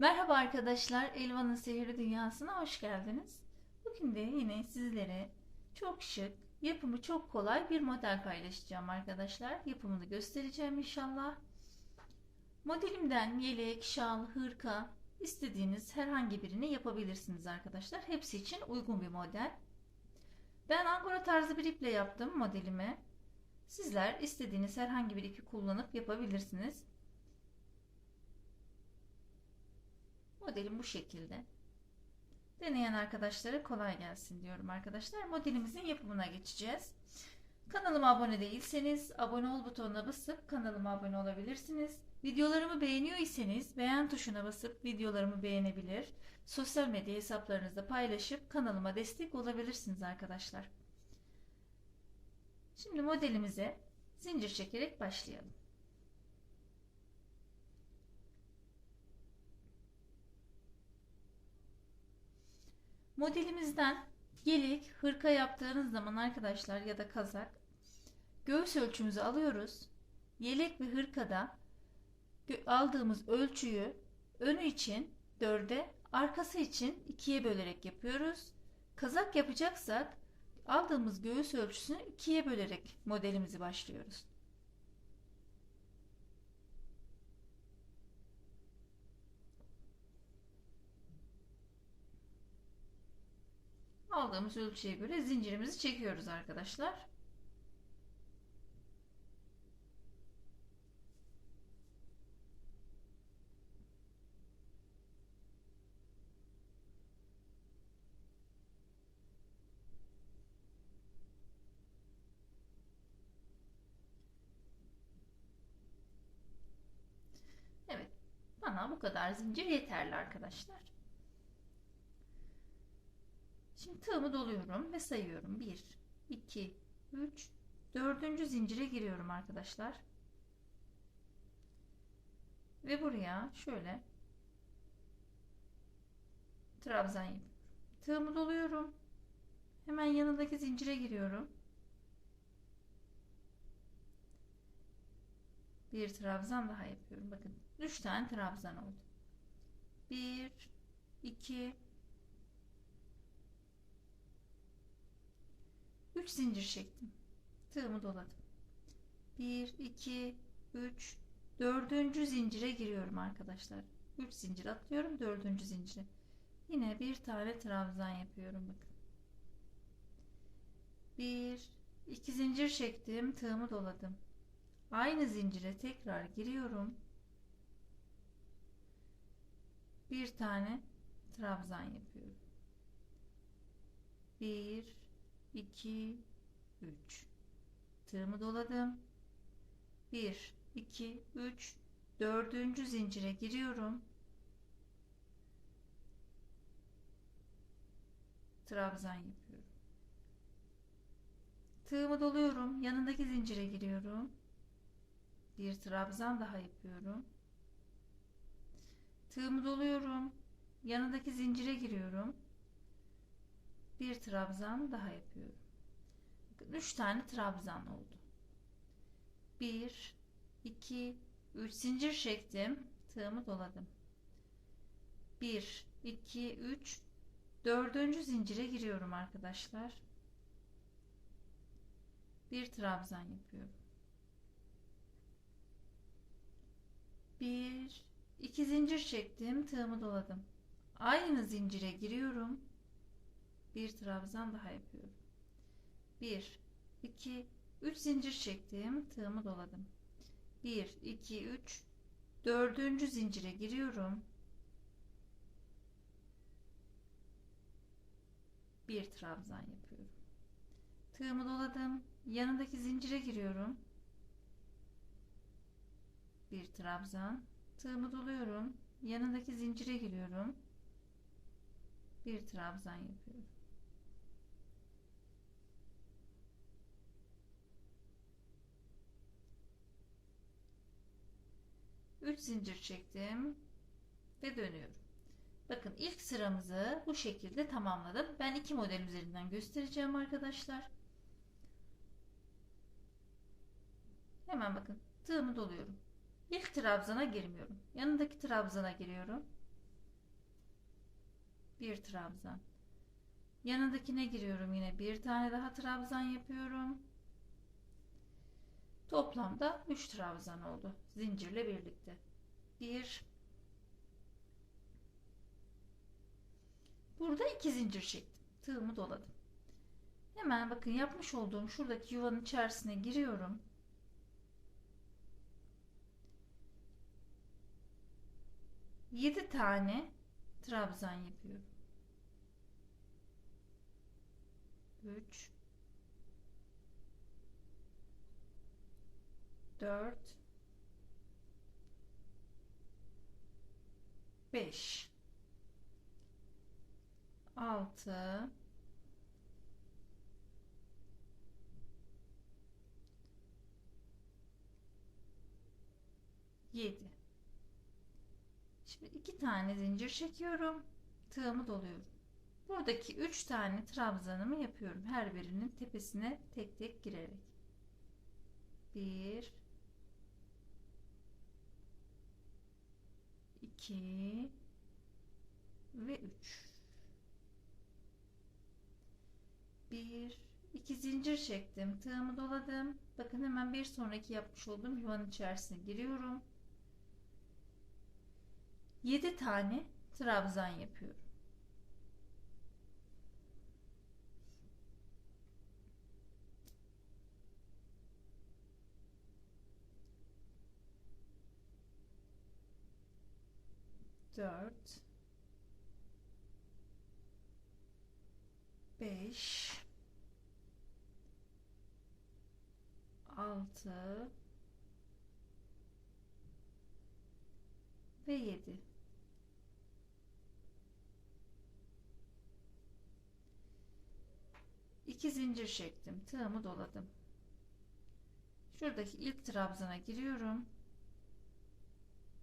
Merhaba arkadaşlar, Elvan'ın Sihirli Dünyası'na hoş geldiniz. Bugün de yine sizlere çok şık, yapımı çok kolay bir model paylaşacağım arkadaşlar. Yapımını göstereceğim inşallah. Modelimden yelek, şal, hırka istediğiniz herhangi birini yapabilirsiniz arkadaşlar. Hepsi için uygun bir model. Ben angora tarzı bir iple yaptım modelimi. Sizler istediğiniz herhangi bir ipi kullanıp yapabilirsiniz. Modelim bu şekilde. Deneyen arkadaşlara kolay gelsin diyorum arkadaşlar. Modelimizin yapımına geçeceğiz. Kanalıma abone değilseniz abone ol butonuna basıp kanalıma abone olabilirsiniz. Videolarımı beğeniyorsanız beğen tuşuna basıp videolarımı beğenebilir. Sosyal medya hesaplarınızda paylaşıp kanalıma destek olabilirsiniz arkadaşlar. Şimdi modelimize zincir çekerek başlayalım. Modelimizden yelek, hırka yaptığınız zaman arkadaşlar ya da kazak göğüs ölçümüzü alıyoruz. Yelek ve hırkada aldığımız ölçüyü önü için 4'e, arkası için 2'ye bölerek yapıyoruz. Kazak yapacaksak aldığımız göğüs ölçüsünü 2'ye bölerek modelimizi başlıyoruz. Aldığımız ölçüye göre zincirimizi çekiyoruz arkadaşlar. Evet. Bana bu kadar zincir yeterli arkadaşlar. Şimdi tığımı doluyorum ve sayıyorum. 1, 2, 3, 4. zincire giriyorum arkadaşlar. Ve buraya şöyle trabzan yapıyorum. Tığımı doluyorum. Hemen yanındaki zincire giriyorum. Bir trabzan daha yapıyorum. Bakın 3 tane trabzan oldu. 1 2 3 zincir çektim. Tığımı doladım. 1 2 3 4. zincire giriyorum arkadaşlar. 3 zincir atlıyorum 4. zincire. Yine bir tane trabzan yapıyorum bakın. 1 2 zincir çektim, tığımı doladım. Aynı zincire tekrar giriyorum. Bir tane trabzan yapıyorum. 1 2 3 tığımı doladım. 1 2 3 dördüncü zincire giriyorum. Trabzan yapıyorum. Tığımı doluyorum. Yanındaki zincire giriyorum. Bir trabzan daha yapıyorum. Tığımı doluyorum. Yanındaki zincire giriyorum bir trabzan daha yapıyorum. Bakın 3 tane trabzan oldu. 1 2 3 zincir çektim. Tığımı doladım. 1 2 3 dördüncü zincire giriyorum arkadaşlar. Bir trabzan yapıyorum. 1 2 zincir çektim. Tığımı doladım. Aynı zincire giriyorum bir trabzan daha yapıyorum. 1 2 3 zincir çektim, tığımı doladım. 1 2 3 dördüncü zincire giriyorum. Bir trabzan yapıyorum. Tığımı doladım. Yanındaki zincire giriyorum. Bir trabzan. Tığımı doluyorum. Yanındaki zincire giriyorum. Bir trabzan yapıyorum. 3 zincir çektim ve dönüyorum. Bakın ilk sıramızı bu şekilde tamamladım. Ben iki model üzerinden göstereceğim arkadaşlar. Hemen bakın tığımı doluyorum. İlk trabzana girmiyorum. Yanındaki trabzana giriyorum. Bir trabzan. Yanındakine giriyorum yine bir tane daha trabzan yapıyorum. Toplamda 3 trabzan oldu zincirle birlikte. 1 Burada iki zincir çektim. Tığımı doladım. Hemen bakın yapmış olduğum şuradaki yuvanın içerisine giriyorum. Yedi tane trabzan yapıyorum. 3 4 5 6 7 Şimdi iki tane zincir çekiyorum. Tığımı doluyorum. Buradaki 3 tane trabzanımı yapıyorum. Her birinin tepesine tek tek girerek. 1 2 ve 3 1 2 zincir çektim. Tığımı doladım. Bakın hemen bir sonraki yapmış olduğum yuvanın içerisine giriyorum. 7 tane trabzan yapıyorum. Dört, beş, altı ve yedi. İki zincir çektim. Tığımı doladım. Şuradaki ilk trabzana giriyorum.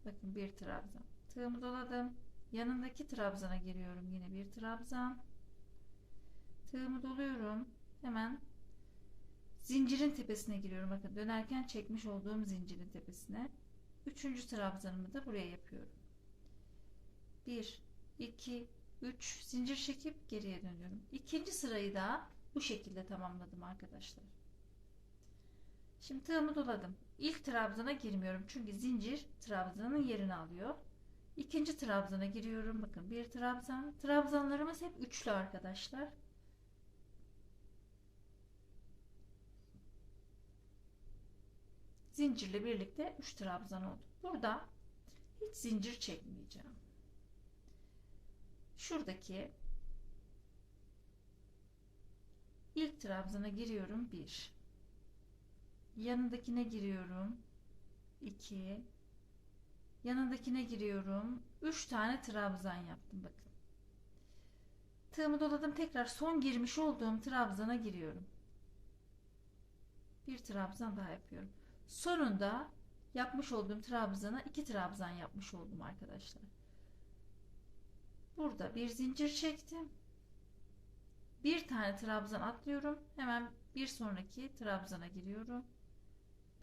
Bakın bir trabzan. Tığımı doladım. Yanındaki trabzana giriyorum. Yine bir trabzan. Tığımı doluyorum. Hemen zincirin tepesine giriyorum. Bakın dönerken çekmiş olduğum zincirin tepesine. Üçüncü trabzanımı da buraya yapıyorum. 1, 2, 3 zincir çekip geriye dönüyorum. İkinci sırayı da bu şekilde tamamladım arkadaşlar. Şimdi tığımı doladım. İlk trabzana girmiyorum. Çünkü zincir trabzanın yerini alıyor. İkinci trabzana giriyorum. Bakın bir trabzan. Trabzanlarımız hep üçlü arkadaşlar. Zincirle birlikte 3 trabzan oldu. Burada hiç zincir çekmeyeceğim. Şuradaki ilk trabzana giriyorum 1 yanındakine giriyorum 2 yanındakine giriyorum. 3 tane trabzan yaptım bakın. Tığımı doladım tekrar son girmiş olduğum trabzana giriyorum. Bir trabzan daha yapıyorum. Sonunda yapmış olduğum trabzana iki trabzan yapmış oldum arkadaşlar. Burada bir zincir çektim. Bir tane trabzan atlıyorum. Hemen bir sonraki trabzana giriyorum.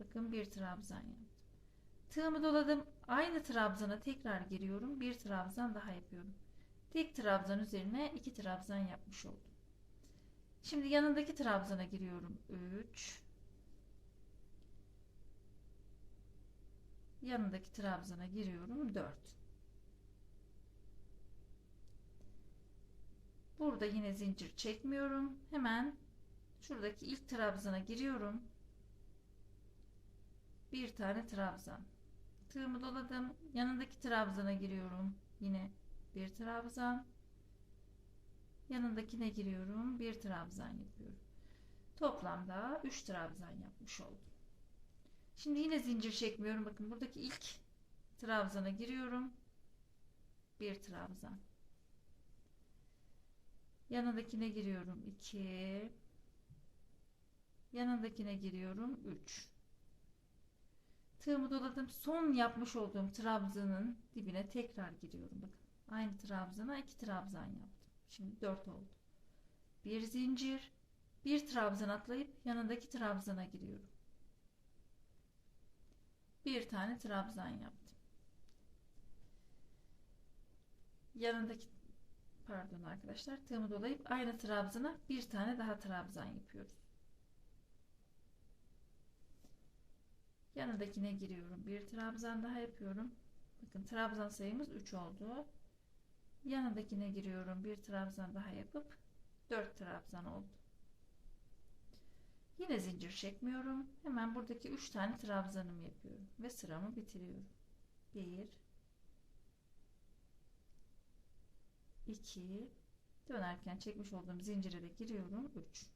Bakın bir trabzan yaptım. Tığımı doladım aynı trabzana tekrar giriyorum bir trabzan daha yapıyorum. Tek trabzan üzerine iki trabzan yapmış oldum. Şimdi yanındaki trabzana giriyorum. 3 yanındaki trabzana giriyorum. 4 burada yine zincir çekmiyorum. Hemen şuradaki ilk trabzana giriyorum. Bir tane trabzan tığımı doladım. Yanındaki trabzana giriyorum. Yine bir trabzan. Yanındakine giriyorum. Bir trabzan yapıyorum. Toplamda 3 trabzan yapmış oldum. Şimdi yine zincir çekmiyorum. Bakın buradaki ilk trabzana giriyorum. Bir trabzan. Yanındakine giriyorum. 2 yanındakine giriyorum. 3 tığımı doladım. Son yapmış olduğum trabzanın dibine tekrar giriyorum. Bakın aynı trabzana 2 trabzan yaptım. Şimdi 4 oldu. Bir zincir bir trabzan atlayıp yanındaki trabzana giriyorum. Bir tane trabzan yaptım. Yanındaki pardon arkadaşlar tığımı dolayıp aynı trabzana bir tane daha trabzan yapıyoruz. Yanındakine giriyorum. Bir trabzan daha yapıyorum. Bakın trabzan sayımız 3 oldu. Yanındakine giriyorum. Bir trabzan daha yapıp 4 trabzan oldu. Yine zincir çekmiyorum. Hemen buradaki 3 tane trabzanımı yapıyorum ve sıramı bitiriyorum. 1 2 dönerken çekmiş olduğum zincire de giriyorum 3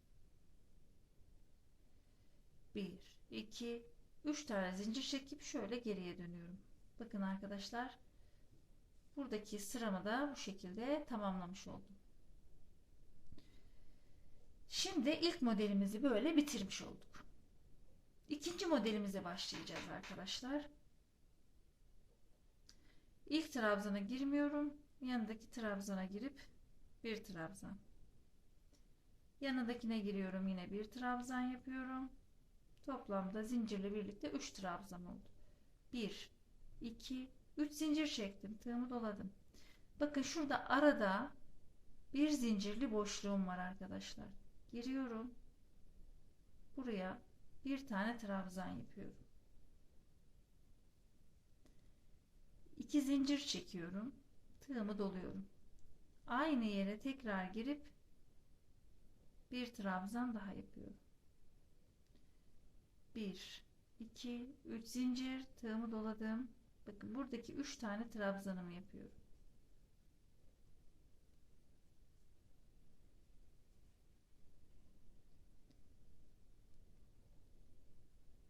1 2 3 tane zincir çekip şöyle geriye dönüyorum. Bakın arkadaşlar buradaki sıramı da bu şekilde tamamlamış oldum. Şimdi ilk modelimizi böyle bitirmiş olduk. İkinci modelimize başlayacağız arkadaşlar. İlk trabzana girmiyorum. Yanındaki trabzana girip bir trabzan. Yanındakine giriyorum yine bir trabzan yapıyorum. Toplamda zincirle birlikte 3 trabzan oldu. 1 2 3 zincir çektim. Tığımı doladım. Bakın şurada arada bir zincirli boşluğum var arkadaşlar. Giriyorum. Buraya bir tane trabzan yapıyorum. 2 zincir çekiyorum. Tığımı doluyorum. Aynı yere tekrar girip bir trabzan daha yapıyorum. 1 2 3 zincir tığımı doladım. Bakın buradaki 3 tane trabzanımı yapıyorum.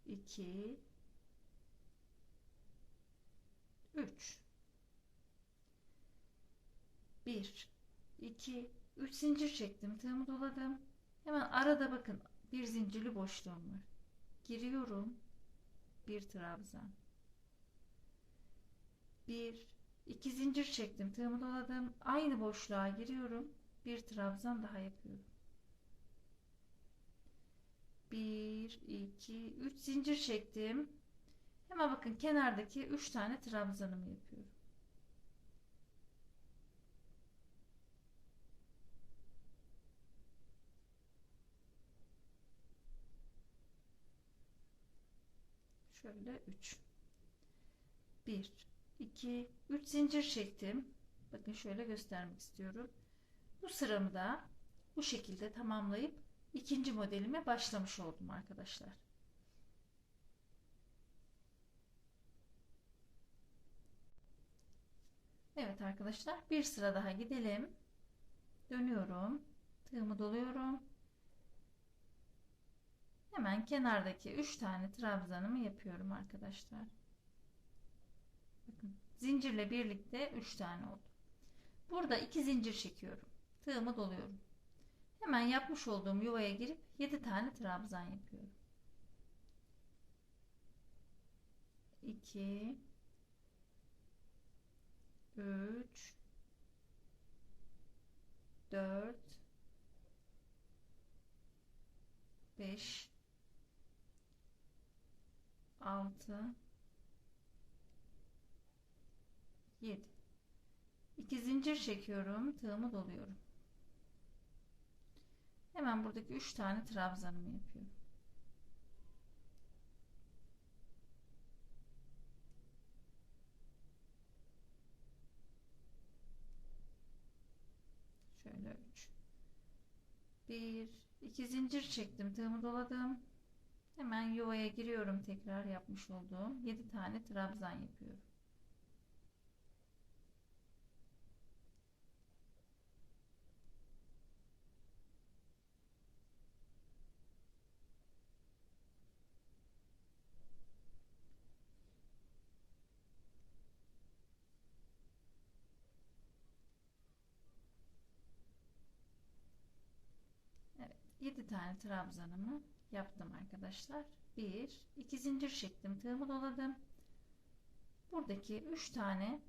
İki, üç, bir, iki, üç zincir çektim. Tığımı doladım. Hemen arada bakın bir zincirli boşluğum var. Giriyorum. Bir trabzan. Bir, iki zincir çektim. Tığımı doladım. Aynı boşluğa giriyorum. Bir trabzan daha yapıyorum. Bir, iki, üç zincir çektim. Hemen bakın kenardaki üç tane trabzanımı yapıyorum. Şöyle 3 1 2 3 zincir çektim. Bakın şöyle göstermek istiyorum. Bu sıramı da bu şekilde tamamlayıp ikinci modelime başlamış oldum arkadaşlar. Evet arkadaşlar bir sıra daha gidelim. Dönüyorum. Tığımı doluyorum. Hemen kenardaki 3 tane trabzanımı yapıyorum arkadaşlar. Bakın zincirle birlikte 3 tane oldu. Burada 2 zincir çekiyorum. Tığımı doluyorum. Hemen yapmış olduğum yuvaya girip 7 tane trabzan yapıyorum. 2 3 4 5 6 7 2 zincir çekiyorum tığımı doluyorum. Hemen buradaki 3 tane trabzanımı yapıyorum. Şöyle 3 1 2 zincir çektim tığımı doladım Hemen yuvaya giriyorum tekrar yapmış olduğum 7 tane trabzan yapıyorum. Evet, 7 tane trabzanımı yaptım arkadaşlar. 1 2 zincir çektim. Tığımı doladım. Buradaki 3 tane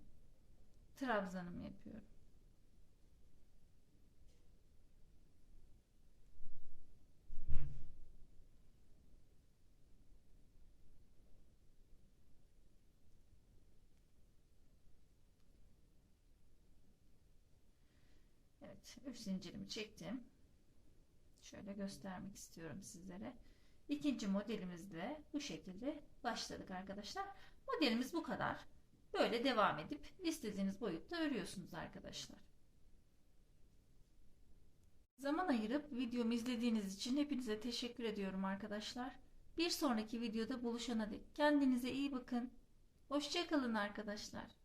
trabzanımı yapıyorum. Evet, 3 zincirimi çektim. Şöyle göstermek istiyorum sizlere. İkinci modelimizle bu şekilde başladık arkadaşlar. Modelimiz bu kadar. Böyle devam edip istediğiniz boyutta örüyorsunuz arkadaşlar. Zaman ayırıp videomu izlediğiniz için hepinize teşekkür ediyorum arkadaşlar. Bir sonraki videoda buluşana dek kendinize iyi bakın. Hoşçakalın arkadaşlar.